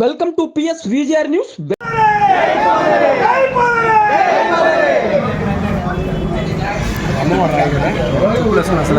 Welcome to PS VGR news. అమ్మవారు రాయి అసలు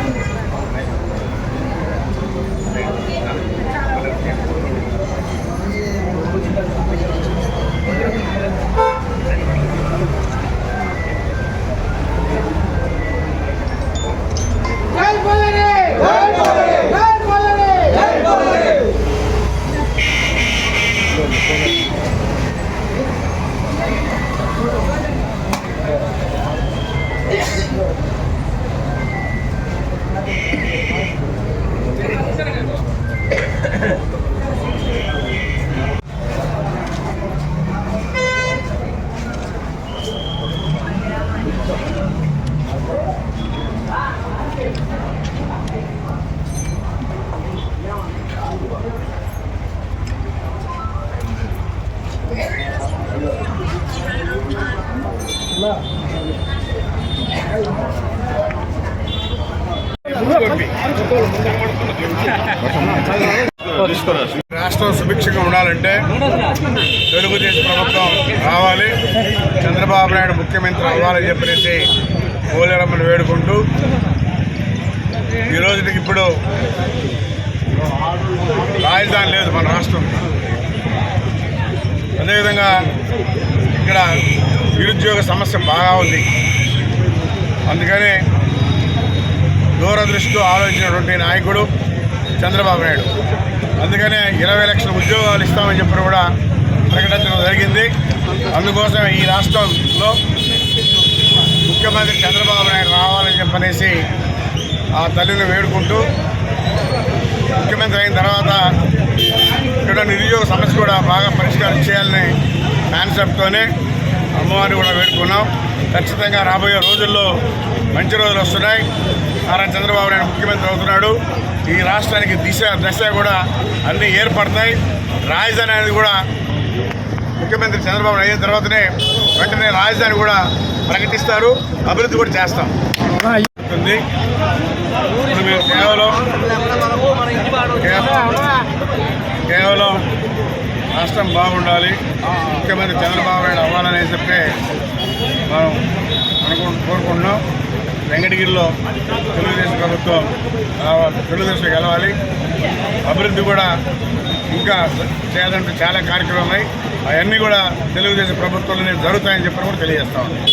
Yeah. రాష్ట్రం సుభిక్షంగా ఉండాలంటే తెలుగుదేశం ప్రభుత్వం రావాలి. చంద్రబాబు నాయుడు ముఖ్యమంత్రి అవ్వాలని చెప్పేసి పోలేరమ్మను వేడుకుంటూ ఈ రోజుకి ఇప్పుడు రాజధాని లేదు మన రాష్ట్రం. అదేవిధంగా ఇక్కడ నిరుద్యోగ సమస్య బాగా ఉంది. అందుకని దూరదృష్టితో ఆలోచించినటువంటి నాయకుడు చంద్రబాబు నాయుడు. అందుకనే ఇరవై లక్షల ఉద్యోగాలు ఇస్తామని చెప్పి కూడా ప్రకటించడం జరిగింది. అందుకోసం ఈ రాష్ట్రంలో ముఖ్యమంత్రి చంద్రబాబు నాయుడు రావాలని చెప్పనేసి ఆ తల్లిని వేడుకుంటూ ముఖ్యమంత్రి అయిన తర్వాత ఇక్కడ నిరుద్యోగ సమస్య కూడా బాగా పరిష్కారం చేయాలని కాన్సెప్ట్తోనే అమ్మవారిని కూడా వేడుకున్నాం. ఖచ్చితంగా రాబోయే రోజుల్లో మంచి రోజులు వస్తున్నాయి. నారా చంద్రబాబు నాయుడు ముఖ్యమంత్రి అవుతున్నాడు. ఈ రాష్ట్రానికి దిశ దశ కూడా అన్నీ ఏర్పడతాయి రాజధాని అనేది కూడా ముఖ్యమంత్రి చంద్రబాబు నాయుడు అయిన తర్వాతనే వెంటనే రాజధాని కూడా ప్రకటిస్తారు. అభివృద్ధి కూడా చేస్తాం. ఉంది. కేవలం- కేవలం రాష్ట్రం బాగుండాలి. ముఖ్యమంత్రి చంద్రబాబు నాయుడు అవ్వాలని చెప్పి మనం అనుకు కోరుకుంటున్నాం. వెంకటగిరిలో తెలుగుదేశం ప్రభుత్వం తెలుగుదేశం గెలవాలి. అభివృద్ధి కూడా ఇంకా చేయాలంటే చాలా కార్యక్రమాలు ఉన్నాయి. అవన్నీ కూడా తెలుగుదేశం ప్రభుత్వంలోనే జరుగుతాయని చెప్పి కూడా తెలియజేస్తా ఉన్నాం.